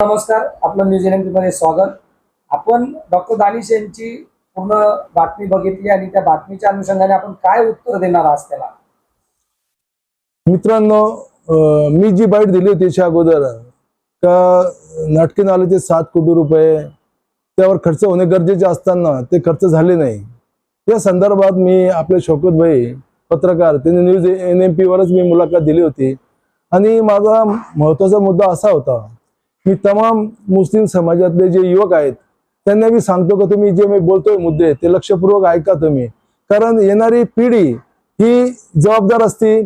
नमस्कार आपलं न्यूजमध्ये स्वागत. आपण डॉक्टर दानिश यांची पूर्ण बातमी बघितली आणि त्या बातमीच्या अनुषंगाने आपण काय उत्तर देणार आज त्याला? मित्रांनो अं, मी जी बाईट दिली होती त्याच्या अगोदर का नाटके नालेचे सात कोटी रुपये त्यावर खर्च होणे गरजेचे असताना ते खर्च झाले नाही. या संदर्भात मी आपले शौकत भाई पत्रकार त्यांनी न्यूज एन एम पीवरच मी मुलाखत दिली होती. आणि माझा महत्त्वाचा मुद्दा असा होता मी तमाम मुस्लिम समाजातले जे युवक आहेत त्यांना मी सांगतो का तुम्ही जे मी बोलतोय मुद्दे ते लक्षपूर्वक ऐका तुम्ही. कारण येणारी पिढी ही जबाबदार असती.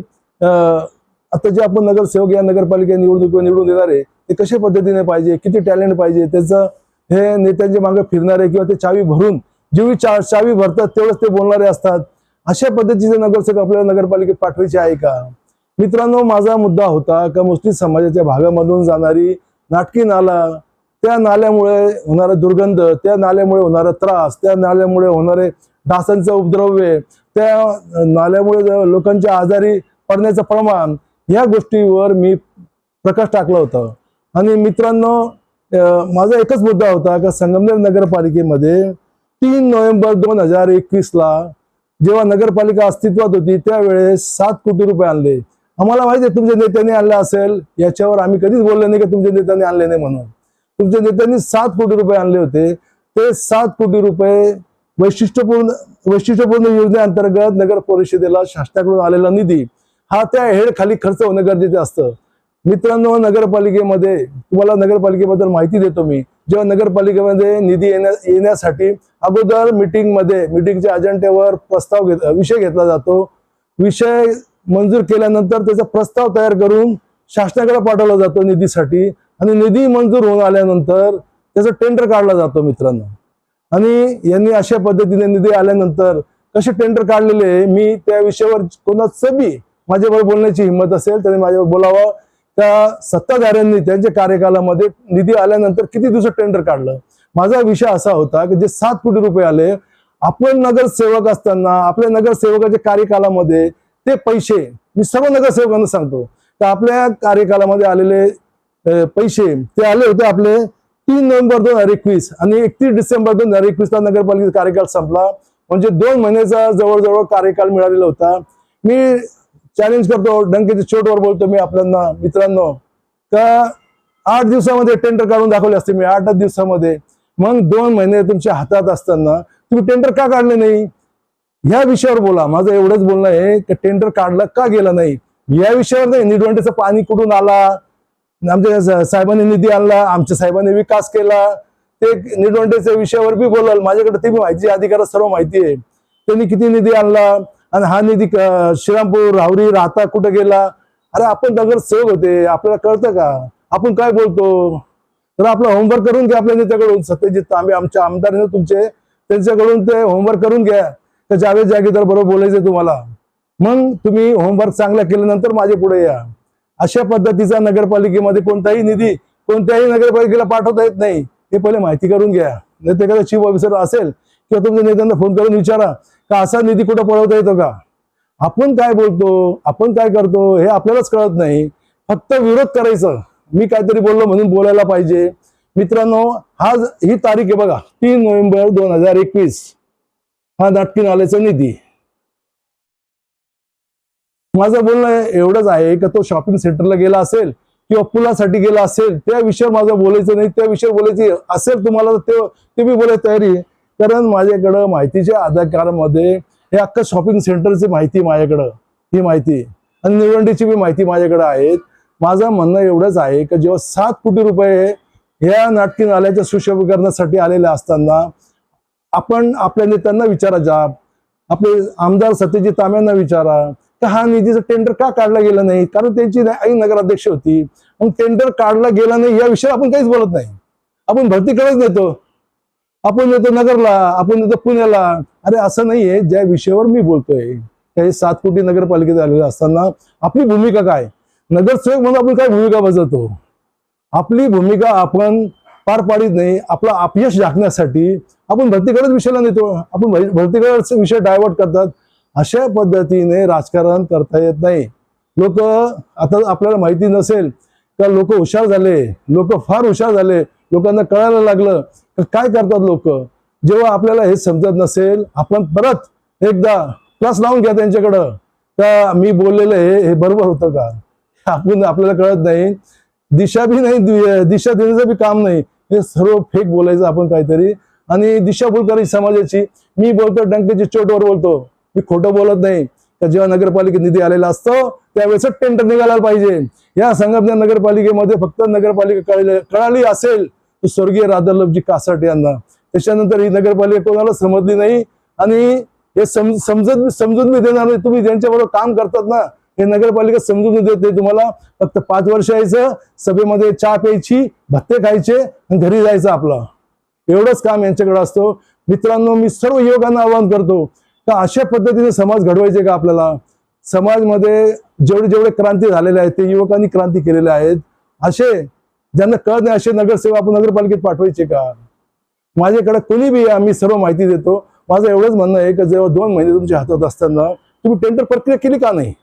आता जे आपण नगरसेवक या नगरपालिका निवडणूक निवडून देणार आहे ते कशा पद्धतीने पाहिजे किती टॅलेंट पाहिजे त्याचं हे नेत्यांच्या मागे फिरणारे किंवा ते चावी भरून जेवढी चा चावी भरतात तेवढंच ते बोलणारे असतात. अशा पद्धतीचे नगरसेवक आपल्याला नगरपालिकेत पाठवायचे आहे का? मित्रांनो माझा मुद्दा होता का मुस्लिम समाजाच्या भागामधून जाणारी नाटकी नाला त्या नाल्यामुळे होणारा दुर्गंध त्या नाल्यामुळे होणारा त्रास त्या नाल्यामुळे होणारे डासांचं उपद्रव्य त्या नाल्यामुळे लोकांच्या आजारी पडण्याचं प्रमाण या गोष्टीवर मी प्रकाश टाकला होता. आणि मित्रांनो माझा एकच मुद्दा होता का संगमनेर नगरपालिकेमध्ये तीन नोव्हेंबर दोन हजार एकवीसला जेव्हा नगरपालिका अस्तित्वात होती त्यावेळेस सात कोटी रुपये आणले. आम्हाला माहिती आहे तुमच्या नेत्यांनी आणलं असेल याच्यावर आम्ही कधीच बोललो नाही की तुमच्या नेत्यांनी आणले नाही म्हणून. तुमच्या नेत्यांनी सात कोटी रुपये आणले होते. ते सात कोटी रुपये वैशिष्ट्यपूर्ण वैशिष्ट्यपूर्ण योजनेअंतर्गत नगर परिषदेला शासनाकडून आलेला निधी हा त्या हेड खाली खर्च होणं गरजेचं असतं. मित्रांनो नगरपालिकेमध्ये तुम्हाला नगरपालिकेबद्दल माहिती देतो मी. जेव्हा नगरपालिकेमध्ये निधी येण्या येण्यासाठी अगोदर मीटिंगमध्ये मिटिंगच्या अजेंड्यावर प्रस्ताव घेत विषय घेतला जातो. विषय मंजूर केल्यानंतर त्याचा प्रस्ताव तयार करून शासनाकडे पाठवला जातो निधीसाठी. आणि निधी मंजूर होऊन आल्यानंतर त्याचा टेंडर काढला जातो मित्रांनो. आणि यांनी अशा पद्धतीने निधी आल्यानंतर कसे टेंडर काढलेले मी त्या विषयावर कोणाचं बी माझ्याबरोबर बोलण्याची हिंमत असेल त्याने माझ्यावर बोलावं. त्या सत्ताधाऱ्यांनी त्यांच्या कार्यकालामध्ये निधी आल्यानंतर किती दिवसात टेंडर काढलं? माझा विषय असा होता की जे सात कोटी रुपये आले आपण नगरसेवक असताना आपल्या नगरसेवकाच्या कार्यकालामध्ये ते पैसे मी सर्व नगरसेवकांना सांगतो तर आपल्या कार्यकालामध्ये आलेले पैसे ते आले होते आपले तीन नोव्हेंबर दोन हजार एकवीस आणि एकतीस डिसेंबर दोन हजार एकवीसला नगरपालिकेचा कार्यकाल संपला. म्हणजे दोन महिन्याचा जवळजवळ कार्यकाल मिळालेला होता. मी चॅलेंज करतो डंकेच्या चोटवर बोलतो मी आपल्यांना मित्रांनो का आठ दिवसामध्ये टेंडर काढून दाखवले असते मी आठ दिवसामध्ये. मग दोन महिने तुमच्या हातात असताना तुम्ही टेंडर का काढले नाही? या विषयावर बोला. माझं एवढंच बोलणं आहे की टेंडर काढलं का गेला नाही? या विषयावर नाही निडवंटेचं पाणी कुठून आला? आमच्या साहेबांनी निधी आणला आमच्या साहेबांनी विकास केला. ते निडवंटीच्या विषयावर बी बोलाल. माझ्याकडे ते बी माहिती अधिकारात सर्व माहिती आहे. त्यांनी किती निधी आणला? आणि हा निधी श्रीरामपूर राहुरी राहता कुठं गेला? अरे आपण नगर सेव होते. आपल्याला कळतं का? आपण काय बोलतो? तर आपलं होमवर्क करून घ्या आपल्या नेत्याकडून. सत्यजित तांबे आमच्या आमदार तुमचे त्यांच्याकडून ते होमवर्क करून घ्या. तर जावेद जागीदार बरोबर बोलायचं तुम्हाला मग तुम्ही होमवर्क चांगला केल्यानंतर माझे पुढे या. अशा पद्धतीचा नगरपालिकेमध्ये कोणताही निधी कोणत्याही नगरपालिकेला पाठवता येत नाही. हे पहिले माहिती करून घ्या. नाही ते एखादा चीफ ऑफिसर असेल किंवा तुमच्या नेत्यांना फोन करून विचारा का असा निधी कुठं पळवता येतो का? आपण काय बोलतो आपण काय करतो हे आपल्यालाच कळत नाही. फक्त विरोध करायचं. मी काहीतरी बोललो म्हणून बोलायला पाहिजे. मित्रांनो हा ही तारीख आहे बघा तीन नोव्हेंबर दोन हजार एकवीस. हा नाटकी नाल्याचा निधी. माझं बोलणं एवढंच आहे का तो शॉपिंग सेंटरला गेला असेल किंवा पुलासाठी गेला असेल त्या विषयावर माझं बोलायचं नाही. त्या विषयावर बोलायची असेल तुम्हाला ते ते बी बोलायची तयारी आहे. कारण माझ्याकडं माहितीच्या आधारकारामध्ये हे अख्खं शॉपिंग सेंटरची माहिती माझ्याकडं. ही माहिती आणि निवडणुकीची बी माहिती माझ्याकडे आहेत. माझं म्हणणं एवढंच आहे की जेव्हा सात कोटी रुपये ह्या नाटकी नाल्याच्या सुशोभीकरणासाठी आलेले असताना आपण आपल्या नेत्यांना विचारा जा आपले आमदार सत्यजित तांब्यांना विचारा. तर हा निधीचं टेंडर का काढला गेला नाही? कारण त्यांची आई नगराध्यक्ष होती. मग टेंडर काढला गेला नाही या विषयावर आपण काहीच बोलत नाही. आपण भरतीकडेच नेतो. आपण नेतो नगरला आपण नेतो पुण्याला. अरे असं नाहीये ज्या विषयावर मी बोलतोय काही सात कोटी नगरपालिकेत आलेलं असताना आपली भूमिका काय? नगरसेवक म्हणून आपण काय भूमिका बजावतो? आपली भूमिका आपण पार पाडित नाही. आपलं अपयश झाकण्यासाठी आपण भरतीकडेच विषयाला नेतो. आपण भरतीकडेच विषय डायव्हर्ट करतात. अशा पद्धतीने राजकारण करता येत नाही. लोक आता आपल्याला माहिती नसेल का लोक हुशार झाले लोक फार हुशार झाले लोकांना कळायला लागलं तर काय करतात लोक? जेव्हा आपल्याला हे समजत नसेल आपण परत एकदा क्लास लावून घ्या त्यांच्याकडं. का मी बोललेलं हे हे बरोबर होतं का? आपण आपल्याला कळत नाही. दिशा बी नाही दिशा देण्याचं बी काम नाही। हे सर्व फेक बोलायचं आपण काहीतरी. आणि दिशाभूल करायची समाजाची मी बोलतो डंकेची चोटवर बोलतो. मी खोटं बोलत नाही. तर जेव्हा नगरपालिकेत निधी आलेला असतो त्यावेळेस टेंडर निघायला पाहिजे. या संघटना नगरपालिकेमध्ये फक्त नगरपालिका कळाली असेल तर स्वर्गीय राधालभजी कासाट यांना. त्याच्यानंतर ही नगरपालिका कोणाला समजली नाही. आणि हे समजत समजून मी देणार नाही. तुम्ही ज्यांच्याबरोबर काम करतात ना हे नगरपालिका समजून देत नाही तुम्हाला. फक्त पाच वर्ष यायचं सभेमध्ये चहा प्यायची भत्ते खायचे आणि घरी जायचं आपलं. एवढंच काम यांच्याकडे असतो. मित्रांनो मी सर्व युवकांना आवाहन करतो का अशा पद्धतीने समाज घडवायचे का आपल्याला? समाजमध्ये जेवढे जेवढे क्रांती झालेले आहेत ते युवकांनी क्रांती केलेल्या आहेत. असे ज्यांना कळत नाही असे नगरसेवा आपण नगरपालिकेत पाठवायचे का? माझ्याकडे कोणी बी या, मी सर्व माहिती देतो. माझं एवढंच म्हणणं आहे की जेव्हा दोन महिने तुमच्या हातात असताना तुम्ही टेंडर प्रक्रिया केली का नाही?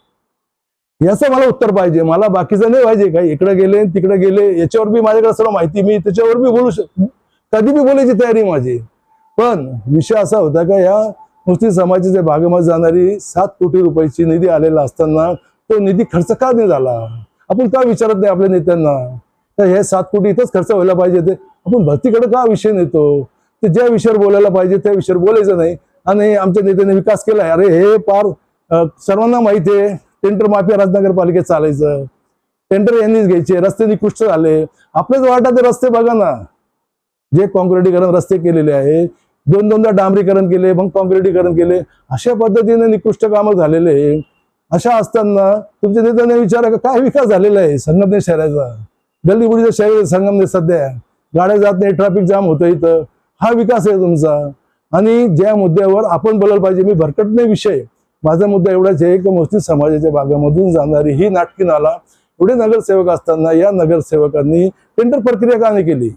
याचं मला उत्तर पाहिजे. मला बाकीचं नाही पाहिजे. काही इकडे गेले तिकडे गेले याच्यावर बी माझ्याकडे सर्व माहिती मी त्याच्यावर बी बोलू शक कधी बी बोलायची तयारी माझी. पण विषय असा होता का या मुस्लिम समाजाच्या भागामध्ये जाणारी सात कोटी रुपयाची निधी आलेला असताना तो निधी खर्च का नाही झाला? आपण का विचारत नाही आपल्या नेत्यांना? तर हे सात कोटी इथंच खर्च व्हायला पाहिजे ते. आपण भरतीकडे का विषय नेतो? ते ज्या विषयावर बोलायला पाहिजे त्या विषयावर बोलायचं नाही. आणि आमच्या नेत्याने विकास केला. अरे हे फार सर्वांना माहिती आहे. टेंडर माफिया राजनगरपालिकेत चालायचं. टेंडर यांनीच घ्यायचे रस्ते निकृष्ट झाले. आपल्याच वाटाचे रस्ते बघा ना. जे कॉन्क्रिटीकरण रस्ते केलेले आहे दोन दोनदा डांबरीकरण केले मग कॉन्क्रिटीकरण केले अशा पद्धतीने निकृष्ट कामं झालेले आहे. अशा असताना तुमच्या नेत्याने विचारा का काय विकास झालेला आहे संगमनेर शहराचा? गल्लीबुडीचं शहर आहे संगमनेर सध्या. गाड्या जात नाही ट्रॅफिक जाम होतं इथं. हा विकास आहे तुमचा. आणि ज्या मुद्द्यावर आपण बोलायला पाहिजे मी भरकट नाही विषय. माझा मुद्दा एवढाच आहे की मुस्लिम समाजाच्या भागामधून जाणारी ही नाटकी नाला एवढे नगरसेवक असताना या नगरसेवकांनी टेंडर प्रक्रिया का नाही केली?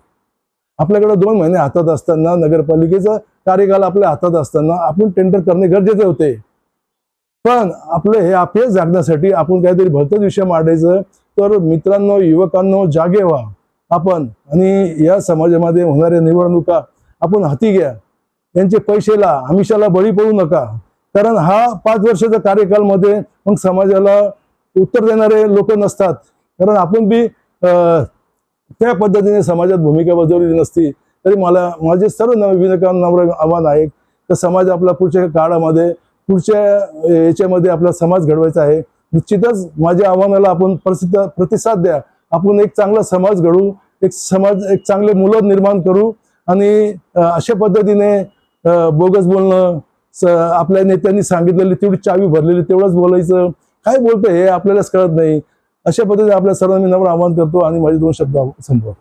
आपल्याकडे दोन महिने हातात असताना नगरपालिकेचा कार्यकाल आपल्या हातात असताना आपण टेंडर करणे गरजेचे होते. पण आपलं हे अपयश जागण्यासाठी आपण काहीतरी भलतच विषय मांडायचं. तर मित्रांनो युवकांनो जागे व्हा. आपण आणि या समाजामध्ये होणाऱ्या निवडणुका आपण हाती घ्या. यांचे पैशाला आमिषाला बळी पडू नका. कारण हा पाच वर्षाच्या कार्यकालमध्ये मग समाजाला उत्तर देणारे लोक नसतात. कारण आपण बी त्या पद्धतीने समाजात भूमिका बजावलेली नसती. तरी मला माझे सर्व नवीनकांना आव्हान आहे तर समाज आपला पुढच्या काळामध्ये पुढच्या याच्यामध्ये आपला समाज घडवायचा आहे. निश्चितच माझ्या आव्हानाला आपण प्रसिद्ध प्रतिसाद द्या. आपण एक चांगला समाज घडवू एक समाज एक चांगले मुलं निर्माण करू आणि अशा पद्धतीने बोगस बोलणं स- आपल्या नेत्यांनी सांगितलेली तेवढी चावी भरलेली तेवढंच बोलायचं. काय बोलतोय हे आपल्यालाच कळत नाही. अशा पद्धतीने आपल्या सर्वांनी नम्र आवाहन करतो आणि माझे दोन शब्द संपवतो